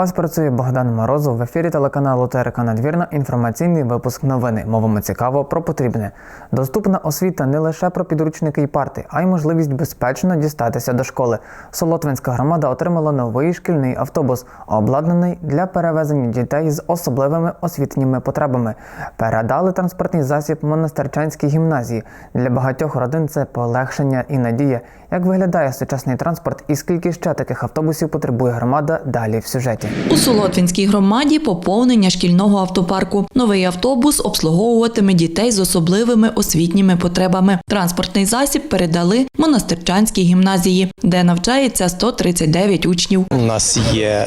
Вас працює Богдан Морозов в ефірі телеканалу ТРК Надвірна. Інформаційний випуск новини. Мовимо цікаво про потрібне. Доступна освіта не лише про підручники і парти, а й можливість безпечно дістатися до школи. Солотвинська громада отримала новий шкільний автобус, обладнаний для перевезення дітей з особливими освітніми потребами. Передали транспортний засіб монастирчанській гімназії. Для багатьох родин це полегшення і надія. Як виглядає сучасний транспорт і скільки ще таких автобусів потребує громада? Далі в сюжеті. У Солотвинській громаді поповнення шкільного автопарку. Новий автобус обслуговуватиме дітей з особливими освітніми потребами. Транспортний засіб передали монастирчанській гімназії, де навчається 139 учнів. У нас є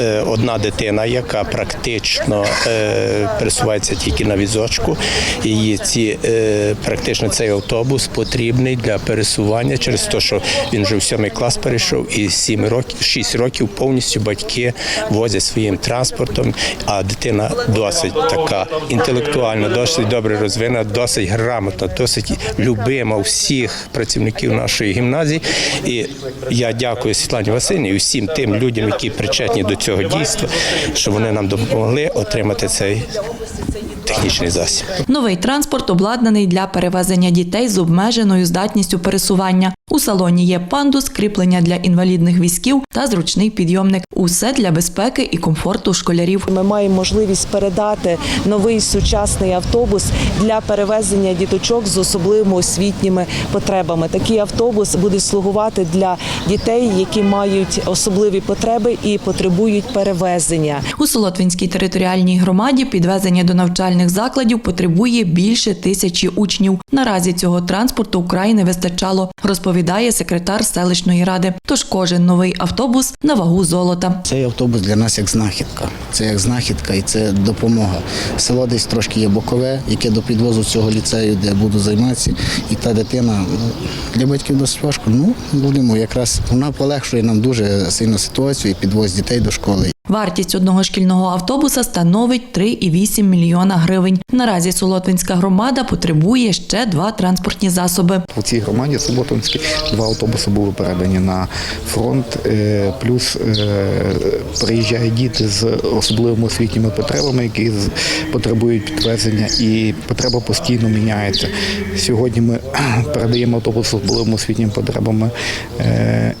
е, одна дитина, яка практично е, пересувається тільки на візочку. І ці е, практично цей автобус потрібний для пересування через те, що він вже в сьомий клас перейшов, і 7 років, 6 років повністю батьки возять своїм транспортом. А дитина досить така інтелектуальна, досить добре розвинена, досить грамотна, досить любима всіх працівників нашої гімназії. І я дякую Світлані Васильівні і всім тим людям, які причетні до цього дійства, що вони нам допомогли отримати цей технічний засіб. Новий транспорт обладнаний для перевезення дітей з обмеженою здатністю пересування. У салоні є пандус, кріплення для інвалідних візків та зручний підйомник. Усе для безпеки і комфорту школярів. Ми маємо можливість передати новий сучасний автобус для перевезення діточок з особливими освітніми потребами. Такий автобус буде слугувати для дітей, які мають особливі потреби і потребують перевезення. У Солотвинській територіальній громаді підвезення до навчальних закладів потребує більше тисячі учнів. Наразі цього транспорту вкрай не вистачало, розповідає секретар селищної ради. Тож кожен новий автобус на вагу золота. Цей автобус для нас як знахідка. Це як знахідка і це допомога. Село десь трошки є бокове, яке до підвозу цього ліцею, де буду займатися. І та дитина ну, для батьків досить важко. Ну, будемо якраз вона полегшує нам дуже сильно ситуацію і підвоз дітей до школи. Вартість одного шкільного автобуса становить 3,8 мільйона гривень. Наразі Солотвинська громада потребує ще два транспортні засоби. У цій громаді Суботинській два автобуси були передані на фронт. е, Плюс е, приїжджають діти з особливими освітніми потребами, які потребують підтвердження, і потреба постійно міняється. Сьогодні ми передаємо автобус з особливими освітніми потребами е,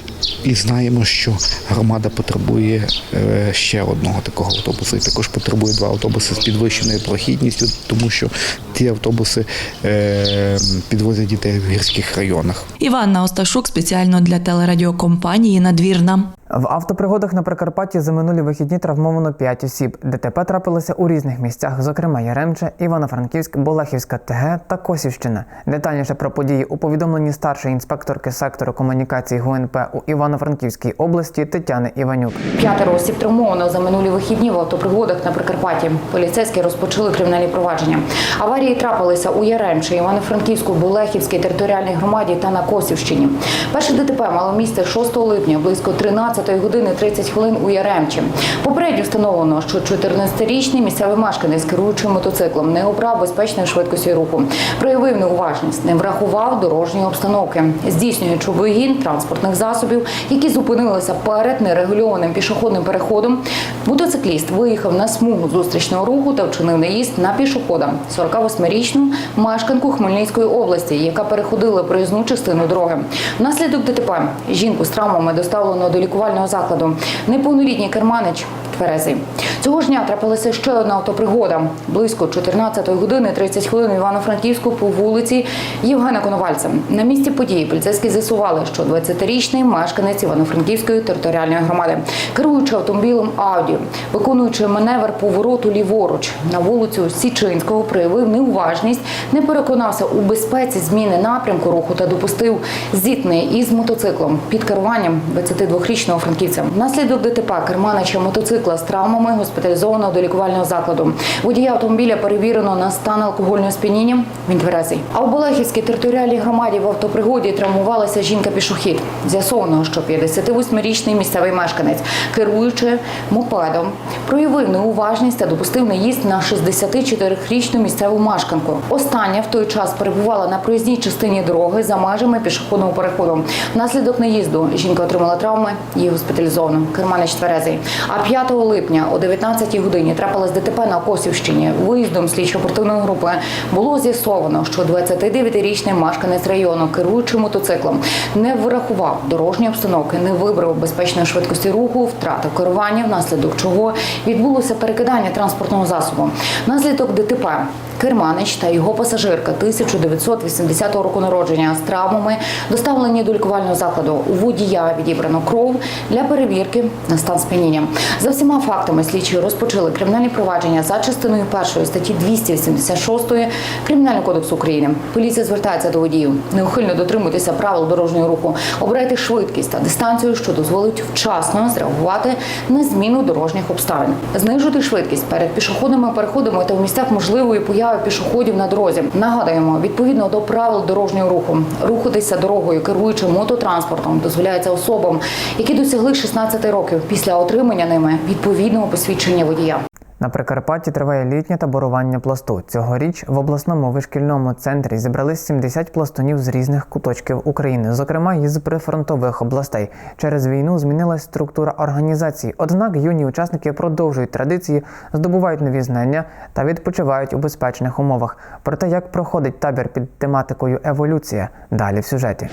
і знаємо, що громада потребує е, ще одного такого автобусу. І також потребує два автобуси з підвищеною прохідністю, тому що ті автобуси е, підвозять дітей в гірських районах. Іванна Осташук спеціально для телерадіокомпанії Надвірна. В автопригодах на Прикарпатті за минулі вихідні травмовано 5 осіб. ДТП трапилося у різних місцях, зокрема Яремче, Івано-Франківськ, Болехівська ТГ та Косівщина. Детальніше про події у повідомленні старшої інспекторки сектору комунікації ГУНП у Івано-Франківській області Тетяни Іванюк. П'ятеро осіб травмовано за минулі вихідні в автопригодах на Прикарпатті. Поліцейські розпочали кримінальні провадження. Аварії трапилися у Яремче, Івано-Франківську, Болехівській територіальній громаді та на Косівщині. Перше ДТП мало місце 6 липня близько 13 години 30 хвилин у Яремчі. Попередньо встановлено, що 14-річний місцевий мешканець, керуючи мотоциклом, не обрав безпечної швидкості руху, проявив неуважність, не врахував дорожньої обстановки, здійснюючи вигін транспортних засобів, які зупинилися перед нерегульованим пішохідним переходом. Мотоцикліст виїхав на смугу зустрічного руху та вчинив наїзд на пішохода 48-річну мешканку Хмельницької області, яка переходила проїзну частину дороги. Внаслідок ДТП жінку з травмами доставлено до лікувального закладу. Неповнолітній керманич тверезий. Цього ж дня трапилася ще одна автопригода. Близько 14 години 30 хвилин Івано-Франківську по вулиці Євгена Коновальця. На місці події поліцейські з'ясували, що 20-річний мешканець Івано-Франківської територіальної громади, керуючи автомобілем Ауді, виконуючи маневр повороту ліворуч на вулицю Січинського, проявив неуважність, не переконався у безпеці зміни напрямку руху та допустив зіткнення із мотоциклом під керуванням 22-річного франківця. Внаслідок ДТП керманича мотоцикла з травмами госпіталізовано до лікувального закладу. Водія автомобіля перевірено на стан алкогольного сп'яніння. Він тверезий. А у Болехівській територіальній громаді в автопригоді травмувалася жінка-пішохід. З'ясовано, що 58-річний місцевий мешканець, керуючи мопедом, проявив неуважність та допустив наїзд на 64-річну місцеву мешканку. Остання в той час перебувала на проїзній частині дороги за межами пішохідного переходу. Внаслідок наїзду жінка отримала травми, її госпіталізовано. Керманич тверезий. А 5 липня о 19 годині трапилось ДТП на Косівщині. Виїздом слідчо-оперативної групи було з'ясовано, що 29-річний мешканець району, керуючи мотоциклом, не врахував дорожньої обстановки, не вибрав безпечної швидкості руху, втратив керування, внаслідок чого відбулося перекидання транспортного засобу. Наслідок ДТП Керманич та його пасажирка 1980 року народження з травмами доставлені до лікувального закладу. У водія відібрано кров для перевірки на стан сп'яніння. За всіма фактами слідчі розпочали кримінальні провадження за частиною першої статті 286 Кримінального кодексу України. Поліція звертається до водіїв. Неухильно дотримуйтеся правил дорожнього руху, обирайте швидкість та дистанцію, що дозволить вчасно зреагувати на зміну дорожніх обставин. Знижуйте швидкість перед пішохідними переходами та в місцях можливої появи пішоходів на дорозі. Нагадуємо, відповідно до правил дорожнього руху, рухатися дорогою, керуючи мототранспортом, дозволяється особам, які досягли 16 років після отримання ними відповідного посвідчення водія. На Прикарпатті триває літнє таборування пласту. Цьогоріч в обласному вишкільному центрі зібрались 70 пластунів з різних куточків України, зокрема із прифронтових областей. Через війну змінилась структура організації. Однак юні учасники продовжують традиції, здобувають нові знання та відпочивають у безпечних умовах. Про те, як проходить табір під тематикою еволюція, далі в сюжеті.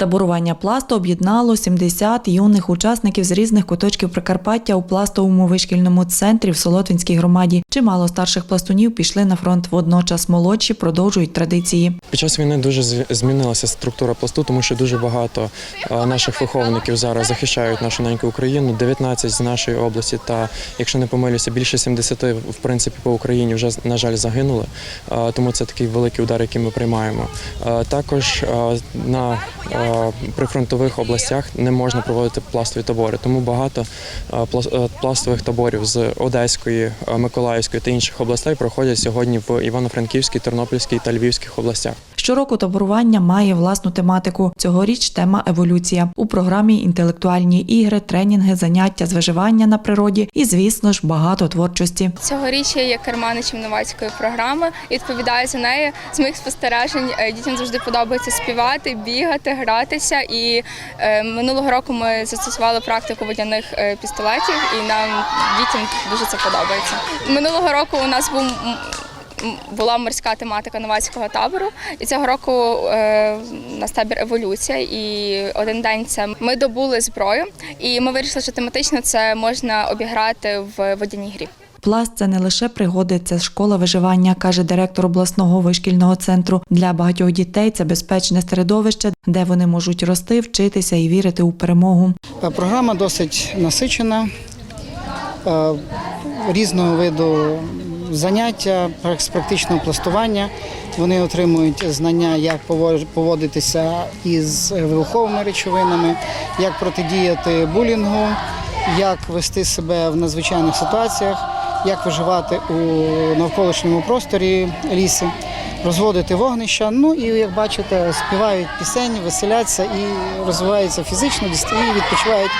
Таборування пласту об'єднало 70 юних учасників з різних куточків Прикарпаття у пластовому вишкільному центрі в Солотвінській громаді. Чимало старших пластунів пішли на фронт. Водночас молодші продовжують традиції. Під час війни дуже змінилася структура пласту, тому що дуже багато е, наших виховників зараз захищають нашу неньку Україну. 19 з нашої області, та якщо не помилюся, більше 70 в принципі по Україні вже на жаль загинули. Е, Тому це такий великий удар, який ми приймаємо. Е, Також на прифронтових областях не можна проводити пластові табори, тому багато е, е, пластових таборів з Одеської, е, Миколаївської та інших областей проходять сьогодні в Івано-Франківській, Тернопільській та Львівських областях. Щороку таборування має власну тематику. Цьогоріч тема еволюція. У програмі інтелектуальні ігри, тренінги, заняття з виживання на природі і, звісно ж, багато творчості. Цьогоріч я є керманичем новацької програми відповідаю за неї. З моїх спостережень е, дітям завжди подобається співати, бігати, гратися. І е, минулого року ми застосували практику водяних е, пістолетів, і нам дітям дуже це подобається. Минулого року у нас був. Була морська тематика новацького табору, і цього року е, у нас табір еволюція. І один день це ми добули зброю, і ми вирішили, що тематично це можна обіграти в водяній грі. Пласт це не лише пригоди, це школа виживання, каже директор обласного вишкільного центру. Для багатьох дітей це безпечне середовище, де вони можуть рости, вчитися і вірити у перемогу. Е, Програма досить насичена, е, різного виду заняття з пластування. Вони отримують знання, як поводитися із вибуховими речовинами, як протидіяти булінгу, як вести себе в надзвичайних ситуаціях, як виживати у навколишньому просторі лісу, розводити вогнища. Ну і як бачите, співають пісень, веселяться і розвиваються фізично, і відпочивають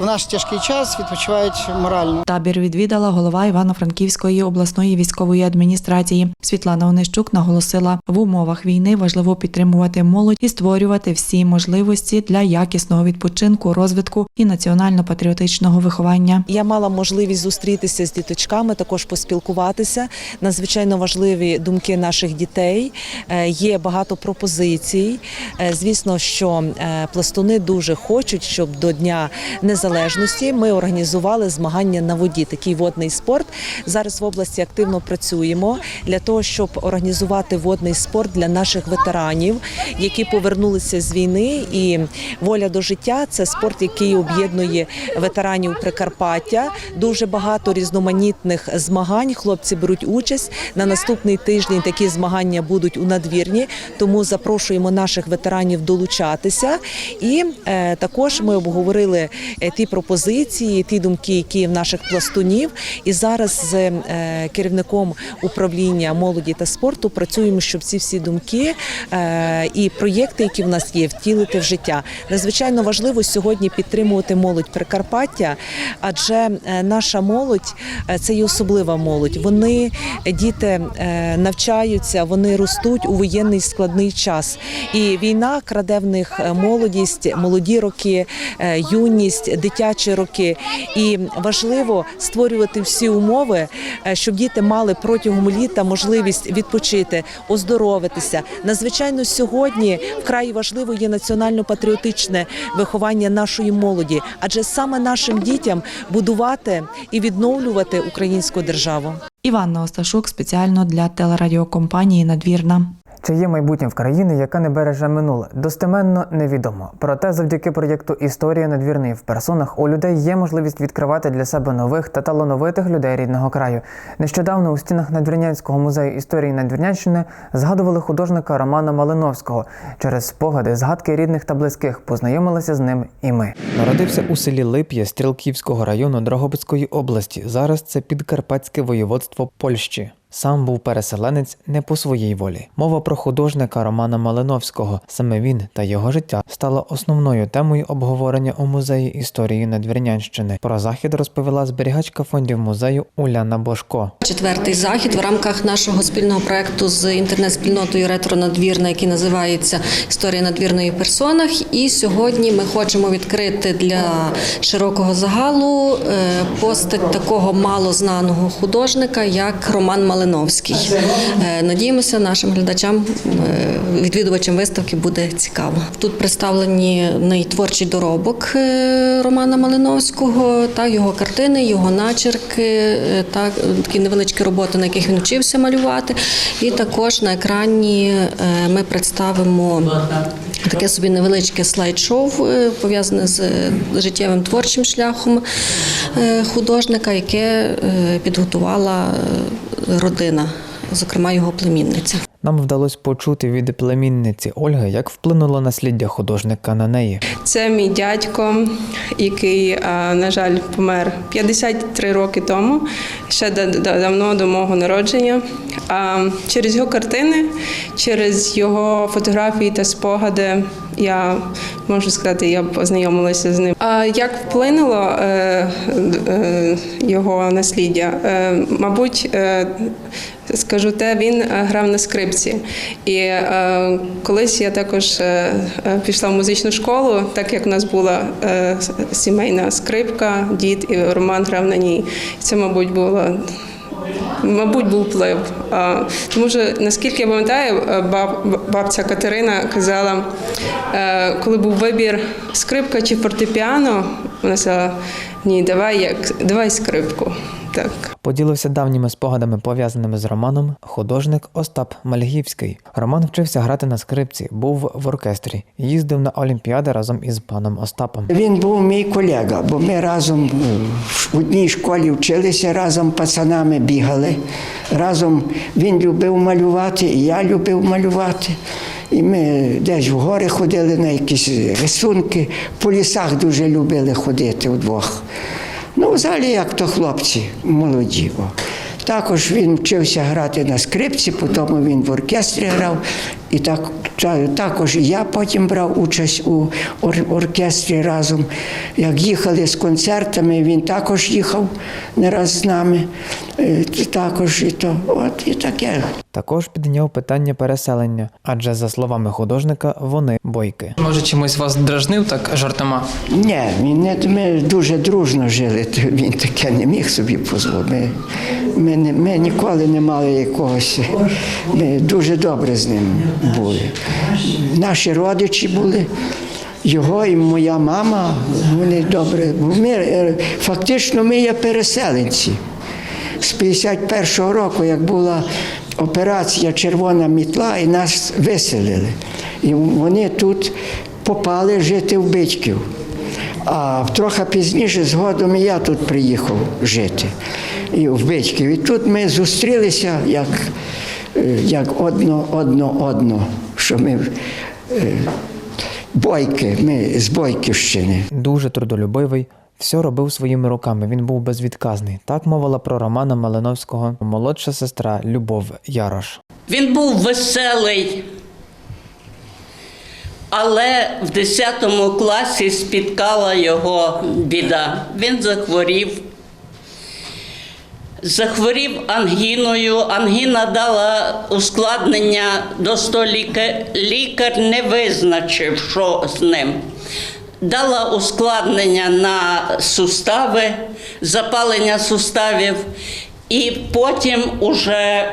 в наш тяжкий час, відпочивають морально. Табір відвідала голова Івано-Франківської обласної військової адміністрації. Світлана Онищук наголосила, в умовах війни важливо підтримувати молодь і створювати всі можливості для якісного відпочинку, розвитку і національно-патріотичного виховання. Я мала можливість зустрітися з діточками, також поспілкуватися. Надзвичайно важливі думки наших дітей. Е, Є багато пропозицій. Е, Звісно, що е, пластуни дуже хочуть, щоб до Дня Незалежності незалежності ми організували змагання на воді. Такий водний спорт. Зараз в області активно працюємо для того, щоб організувати водний спорт для наших ветеранів, які повернулися з війни. І воля до життя це спорт, який об'єднує ветеранів Прикарпаття. Дуже багато різноманітних змагань. Хлопці беруть участь на наступний тиждень. Такі змагання будуть у надвірні. Тому запрошуємо наших ветеранів долучатися. І е, також ми обговорили е, ті пропозиції, ті думки, які в наших пластунів. І зараз з е, керівником управління молоді та спорту працюємо, щоб ці всі думки е, і проєкти, які в нас є, втілити в життя. Надзвичайно важливо сьогодні підтримувати молодь Прикарпаття, адже е, наша молодь це є особлива молодь. Вони діти навчаються, вони ростуть у воєнний складний час. І війна краде в них молодість, молоді роки, юність, дитячі роки. І важливо створювати всі умови, е, щоб діти мали протягом літа можливість відпочити, оздоровитися. Надзвичайно сьогодні вкрай важливо є національно-патріотичне виховання нашої молоді, адже саме нашим дітям будувати і відновлювати українську державу. Іванна Осташук спеціально для телерадіокомпанії Надвірна. Чи є майбутнє в країні, яка не береже минуле? Достеменно невідомо. Проте, завдяки проєкту Історія надвірної в персонах у людей є можливість відкривати для себе нових та талановитих людей рідного краю. Нещодавно у стінах Надвірнянського музею історії Надвірнянщини згадували художника Романа Малиновського. Через спогади, згадки рідних та близьких познайомилися з ним і ми. Народився у селі Лип'я Стрілківського району Дрогобицької області. Зараз це підкарпатське воєводство Польщі. Сам був переселенець не по своїй волі. Мова про художника Романа Малиновського. Саме він та його життя стало основною темою обговорення у музеї історії Надвірнянщини. Про захід розповіла зберігачка фондів музею Уляна Бошко. Четвертий захід в рамках нашого спільного проекту з інтернет-спільнотою Ретро Надвірна, який називається Історія надвірної персонах. І сьогодні ми хочемо відкрити для широкого загалу е, постать такого малознаного художника, як Роман Малиновський. Е, Надіємося, нашим глядачам, е, відвідувачам виставки буде цікаво. Тут представлені найтворчий доробок е, Романа Малиновського, та його картини, його начерки, та такі невеличкі роботи, на яких він вчився малювати. І також на екрані ми представимо таке собі невеличке слайд-шоу, пов'язане з життєвим творчим шляхом художника, яке підготувала родина, зокрема його племінниця. Нам вдалося почути від племінниці Ольги, як вплинуло насліддя художника на неї. Це мій дядько, який, на жаль, помер 53 роки тому, ще да- да- давно до мого народження. А Через його картини, через його фотографії та спогади я можу сказати, я познайомилася з ним. А як вплинуло е, е, його насліддя? Е, Мабуть, Скажу те, він грав на скрипці. І колись я також пішла в музичну школу, так як у нас була сімейна скрипка, дід і Роман грав на ній. Це, мабуть, було. Мабуть, був вплив. Тому що, наскільки я пам'ятаю, е, бабця Катерина казала, е, коли був вибір скрипка чи фортепіано, вона сказала, ні, давай, як, давай скрипку. Так. Поділився давніми спогадами, пов'язаними з Романом, художник Остап Мальгівський. Роман вчився грати на скрипці, був в оркестрі, їздив на олімпіади разом із паном Остапом. Він був мій колега, бо ми разом е, в одній школі вчилися, разом пацанами бігали. Разом він любив малювати, і я любив малювати. І ми десь в гори ходили на якісь рисунки, по лісах дуже любили ходити вдвох. Ну, взагалі, як то хлопці молоді. Також він вчився грати на скрипці, потім він в оркестрі грав. І так, та- також і я потім брав участь у ор- оркестрі разом. Як їхали з концертами, він також їхав не раз з нами. Е, Також і то, от і таке. Також підняв питання переселення, адже за словами художника, вони бойки. Може, чимось вас дражнив так жартома? Ні, він не, ми дуже дружно жили, він таке не міг собі дозволити. Ми, ми, не- ми ніколи не мали якогось. Ми дуже добре з ним були. Наші родичі були його і моя мама, вони добре. Ми, фактично ми є переселенці. З 51-го року, як була операція Червона мітла, і нас виселили. І вони тут попали жити в Бичків. А трохи пізніше згодом і я тут приїхав жити і в Бичків. І тут ми зустрілися як, е, як одно, одно, одно, що ми е, бойки, ми з Бойківщини. Дуже трудолюбивий, все робив своїми руками. Він був безвідказний. Так мовила про Романа Малиновського молодша сестра Любов Ярош. Він був веселий, але в 10 класі спіткала його біда. Він захворів. Захворів ангіною. Ангіна дала ускладнення до 100 лікар. Лікар не визначив, що з ним. Дала ускладнення на сустави, запалення суставів, і потім уже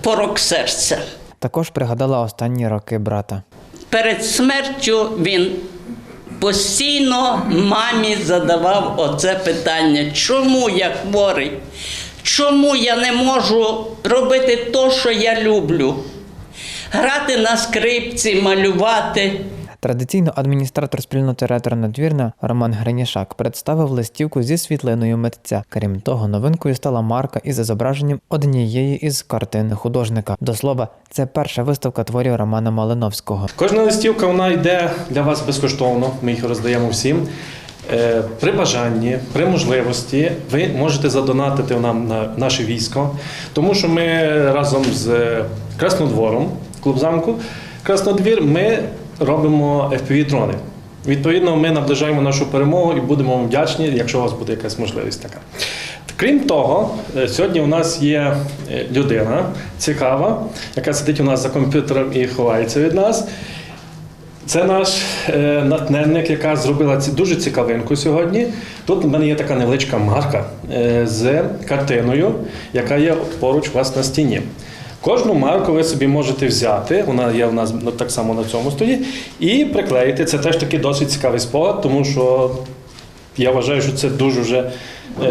порок серця. Також пригадала останні роки брата. Перед смертю він постійно мамі задавав оце питання: чому я хворий? Чому я не можу робити те, що я люблю? Грати на скрипці, малювати. Традиційно адміністратор спільноти ретро надвірна Роман Гринішак представив листівку зі світлиною митця. Крім того, новинкою стала марка із зображенням однієї із картин художника. До слова, це перша виставка творів Романа Малиновського. Кожна листівка вона йде для вас безкоштовно. Ми їх роздаємо всім. Е, При бажанні, при можливості ви можете задонатити нам на наше військо, тому що ми разом з Краснодвором, клуб замку Краснодвір, ми робимо FPV-дрони. Відповідно, ми наближаємо нашу перемогу і будемо вам вдячні, якщо у вас буде якась можливість така. Крім того, е, сьогодні у нас є е, людина цікава, яка сидить у нас за комп'ютером і ховається від нас. Це наш е, натненник, яка зробила дуже цікавинку сьогодні. Тут у мене є така невеличка марка е, з картиною, яка є поруч у вас на стіні. Кожну марку ви собі можете взяти, вона є у нас ну, так само на цьому столі, і приклеїти. Це теж такий досить цікавий спогад, тому що я вважаю, що це дуже вже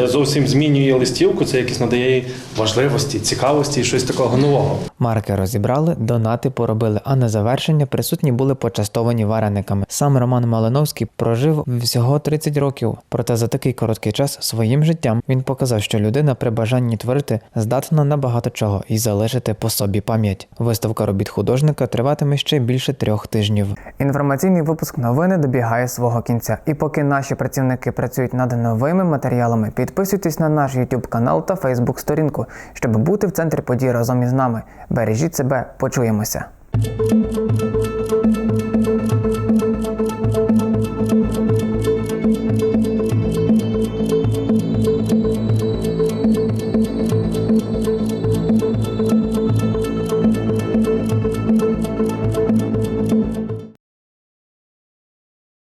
зовсім змінює листівку, це якось надає їй важливості, цікавості і щось такого нового. Марки розібрали, донати поробили, а на завершення присутні були почастовані варениками. Сам Роман Малиновський прожив всього 30 років, проте за такий короткий час своїм життям він показав, що людина при бажанні творити здатна на багато чого і залишити по собі пам'ять. Виставка робіт художника триватиме ще більше трьох тижнів. Інформаційний випуск новини добігає свого кінця. І поки наші працівники працюють над новими матеріалами, підписуйтесь на наш YouTube канал та Facebook сторінку, щоб бути в центрі подій разом із нами. Бережіть себе, почуємося.